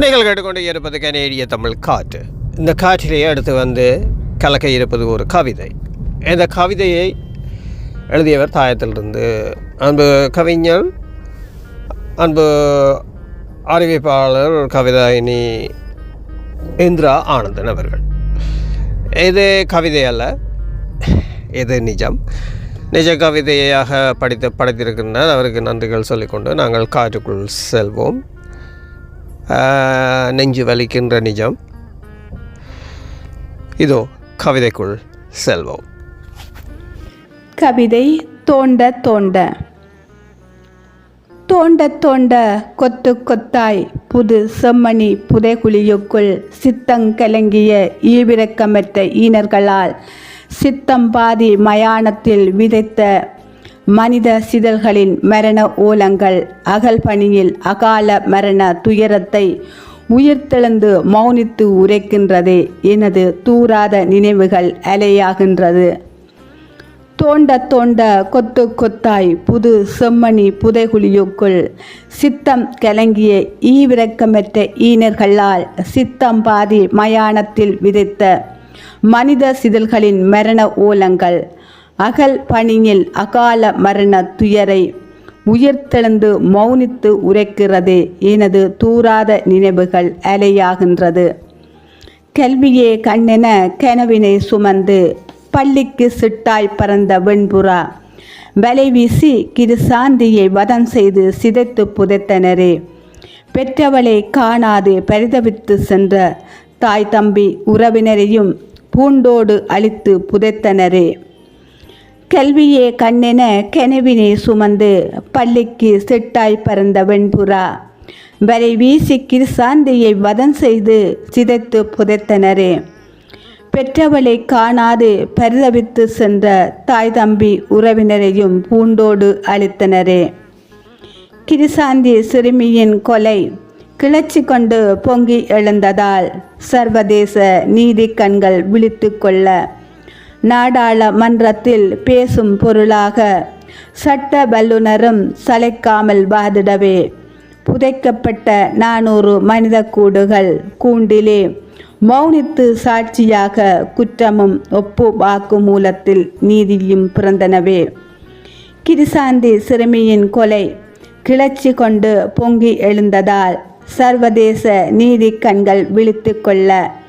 நீங்கள் கேட்டுக்கொண்டு இருப்பது கனேடிய தமிழ் காற்று. இந்த காற்றிலேயே அடுத்து வந்து கலக்க இருப்பது ஒரு கவிதை. இந்த கவிதையை எழுதியவர் தாயத்திலிருந்து அன்பு கவிஞர் அன்பு அறிவிப்பாளர் கவிதாயினி இந்திரா ஆனந்தன் அவர்கள். இது கவிதை அல்ல இது நிஜம். நிஜ கவிதையாக படித்து படைத்திருக்கின்றார் அவருக்கு நன்றிகள் சொல்லிக்கொண்டு நாங்கள் காற்றுக்குள் செல்வோம். நெஞ்சு வலிக்கின்ற நிஜம் இதோ கவிதைக்குள் செல்வோம் கவிதை தோண்ட தோண்ட தோண்ட தோண்ட கொத்து கொத்தாய் புது செம்மணி புதைகுழியுக்குள் சித்தங்கலங்கிய ஈவிரக்கமற்ற ஈனர்களால் சித்தம் பாதி மயானத்தில் விதைத்த மனித சிதழ்களின் மரண ஓலங்கள் அகல் பணியில் அகால மரண துயரத்தை உயிர்த்தெழுந்து மௌனித்து உரைக்கின்றது எனது தூராத நினைவுகள் அலையாகின்றது. தோண்ட தோண்ட கொத்து கொத்தாய் புது செம்மணி புதைகுழியுக்குள் சித்தம் கலங்கிய ஈவிரக்கமற்ற ஈனர்களால் சித்தம் பாதி மயானத்தில் விதைத்த மனித சிதழ்களின் மரண ஓலங்கள் அகல் பணியில் அகால மரண துயரை உயிர்த்தெழுந்து மௌனித்து உரைக்கிறது எனது தூராத நினைவுகள் அலையாகின்றது. கல்வியே கண்ணென கனவினை சுமந்து பள்ளிக்கு சிட்டாய் பறந்த வெண்புறா. வலை வீசி கிருசாந்தியை வதம் செய்து சிதைத்து புதைத்தனரே. பெற்றவளை காணாது பரிதவித்து சென்ற தாய் தம்பி உறவினரையும் பூண்டோடு அழித்து புதைத்தனரே. கல்வியே கண்ணென கெனவினை சுமந்து பள்ளிக்கு செட்டாய் பறந்த வெண்புறா. வரை வீசி கிருசாந்தியை வதம் செய்து சிதைத்து புதைத்தனரே. பெற்றவளை காணாது பரிதவித்து சென்ற தாய் தம்பி உறவினரையும் பூண்டோடு அளித்தனரே கிருசாந்தி சிறுமியின் கொலை கிளர்ச்சி கொண்டு பொங்கி எழுந்ததால் சர்வதேச நீதி கண்கள் விழித்து கொள்ள நாடாளுமன்றத்தில் பேசும் பொருளாக சட்ட வல்லுனரும் சளைக்காமல் வாதிடவே புதைக்கப்பட்ட நானூறு மனித கூடுகள் கூண்டிலே மௌனித்து சாட்சியாக குற்றமும் ஒப்பு வாக்கு மூலத்தில் நீதியும் பிறந்தனவே. கிருசாந்தி சிறுமியின் கொலை கிளர்ச்சி கொண்டு பொங்கி எழுந்ததால் சர்வதேச நீதி கண்கள் விழித்து கொள்ள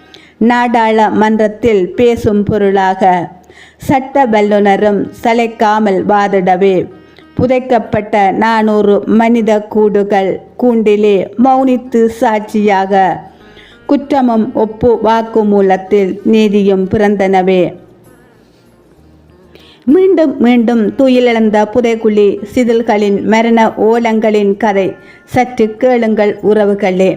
நாடாளுமன்றத்தில் பேசும் பொருளாக. சட்ட வல்லுநரும் சளைக்காமல் வாதிடவே. புதைக்கப்பட்ட நானூறு மனித கூடுகள் கூண்டிலே மௌனித்து சாட்சியாக. குற்றமும் ஒப்பு வாக்குமூலத்தில் நீதியும் பிறந்தனவே. மீண்டும் மீண்டும் துயிலிழந்த புதைக்குழி சிதில்களின் மரண ஓலங்களின் கதை சற்று கேளுங்கள் உறவுகளே.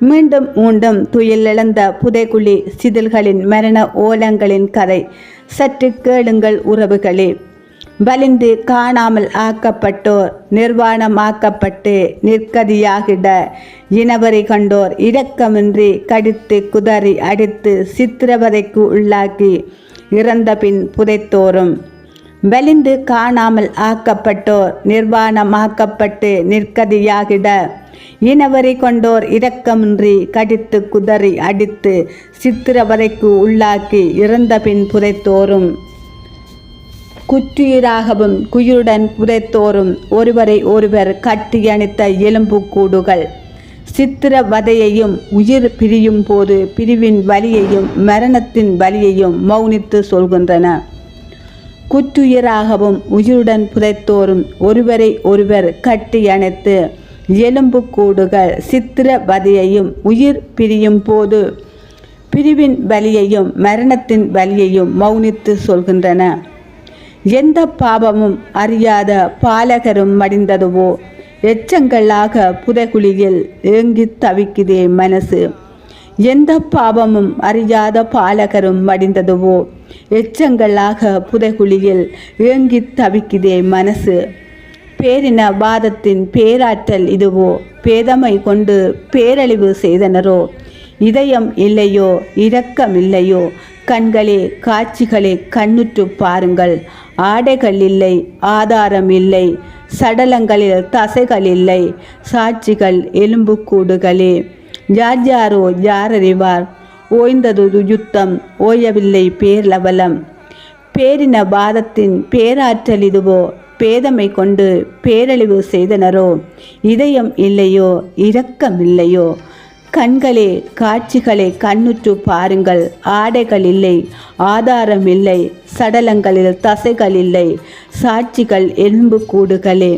மீண்டும் மீண்டும் துயிலிழந்த புதைக்குழி சிதில்களின் மரண ஓலங்களின் கதை. சற்று கேளுங்கள் உறவுகளே. வலிந்து காணாமல் ஆக்கப்பட்டோர் நிர்வாணமாக்கப்பட்டு நிற்கதியாகிட இனவரை கண்டோர் இரக்கமின்றி கடித்து குதறி அடித்து சித்திரவதைக்கு உள்ளாக்கி இறந்தபின் புதைத்தோறும் வெளிந்து வலிந்து காணாமல் ஆக்கப்பட்டோர் நிர்வாணமாக்கப்பட்டு நிற்கதியாகிட. இனவரை கொண்டோர் இரக்கமின்றி கடித்து குதறி அடித்து சித்திரவதைக்கு உள்ளாக்கி இறந்த பின் குற்றுயிராகவும் குயிருடன் புதைத்தோறும் ஒருவரை ஒருவர் கட்டியணித்த எலும்புக்கூடுகள் சித்திரவதையையும் உயிர் பிரியும் போது பிரிவின் வலியையும் மரணத்தின் வலியையும் மௌனித்து சொல்கின்றன. குற்றுயிராகவும் உயிருடன் புதைத்தோறும் ஒருவரை ஒருவர் கட்டியணைத்து எலும்புக்கூடுகள் சித்திரவதையையும் உயிர் பிரியும் போது பிரிவின் வலியையும் மரணத்தின் வலியையும் மௌனித்து சொல்கின்றன. எந்த பாவமும் அறியாத பாலகரும் மடிந்ததுவோ எச்சங்களாக புதைகுழியில் ஏங்கித் தவிக்குதே மனசு. எந்த பாவமும் அறியாத பாலகரும் மடிந்ததுவோ? எச்சங்களாக புதைகுழியில் ஏங்கித் தவிக்குதே மனசு. பேரின வாதத்தின் பேராற்றல் இதுவோ? பேதமை கொண்டு பேரழிவு செய்தனரோ? இதயம் இல்லையோ? இரக்கம் இல்லையோ? கண்களே காட்சிகளை கண்ணுற்று பாருங்கள். ஆடைகள் இல்லை ஆதாரம் இல்லை. சடலங்களில் தசைகள் இல்லை. சாட்சிகள் எலும்புக்கூடுகளே. யார் யாரோ யார் அறிவார் ஓய்ந்ததொரு யுத்தம் ஓயவில்லை பேர்லவலம் பேரின பாதத்தின் பேராற்றல் இதுவோ பேதமை கொண்டு பேரழிவு செய்தனரோ? இதயம் இல்லையோ இரக்கம் இல்லையோ? கண்களே காட்சிகளை கண்ணுற்று பாருங்கள். ஆடைகள் இல்லை ஆதாரம் இல்லை சடலங்களில் தசைகள் இல்லை சாட்சிகள் எலும்பு கூடுகளே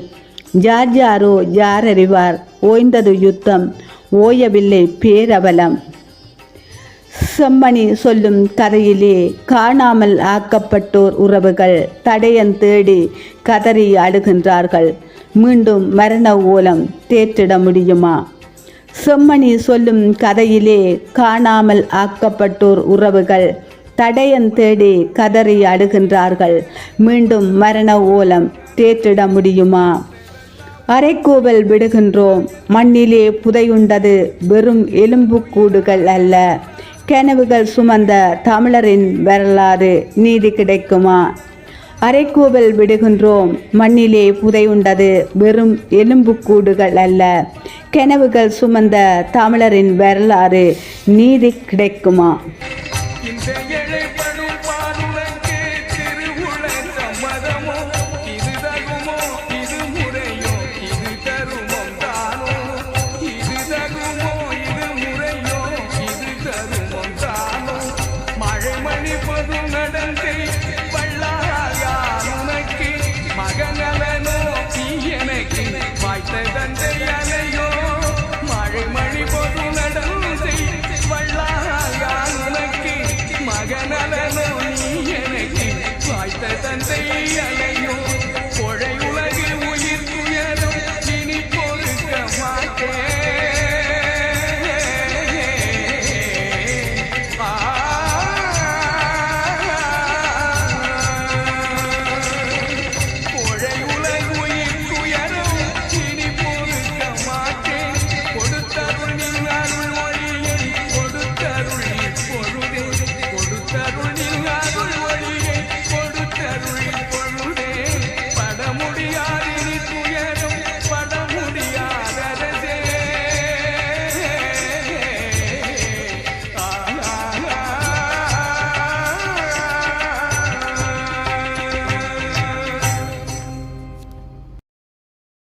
யார் யாரோ யார் அறிவார் ஓய்ந்தது யுத்தம் ஓயவில்லை பேரவலம். செம்மணி சொல்லும் கதையிலே காணாமல் ஆக்கப்பட்டோர் உறவுகள் தடையன் தேடி கதறி அழுகின்றார்கள். மீண்டும் மரண ஓலம் தேற்றிட முடியுமா? செம்மணி சொல்லும் கதையிலே காணாமல் ஆக்கப்பட்டோர் உறவுகள் தடையன் தேடி கதறி அழுகின்றார்கள். மீண்டும் மரண ஓலம் தேற்றிட முடியுமா? அரைக்கூவல் விடுகின்றோம். மண்ணிலே புதையுண்டது வெறும் எலும்புக்கூடுகள் அல்ல. கனவுகள் சுமந்த தமிழரின் வரலாறு நீதி கிடைக்குமா? அரைக்கூவல் விடுகின்றோம். மண்ணிலே புதையுண்டது வெறும் எலும்புக்கூடுகள் அல்ல. கனவுகள் சுமந்த தமிழரின் வரலாறு நீதி கிடைக்குமா?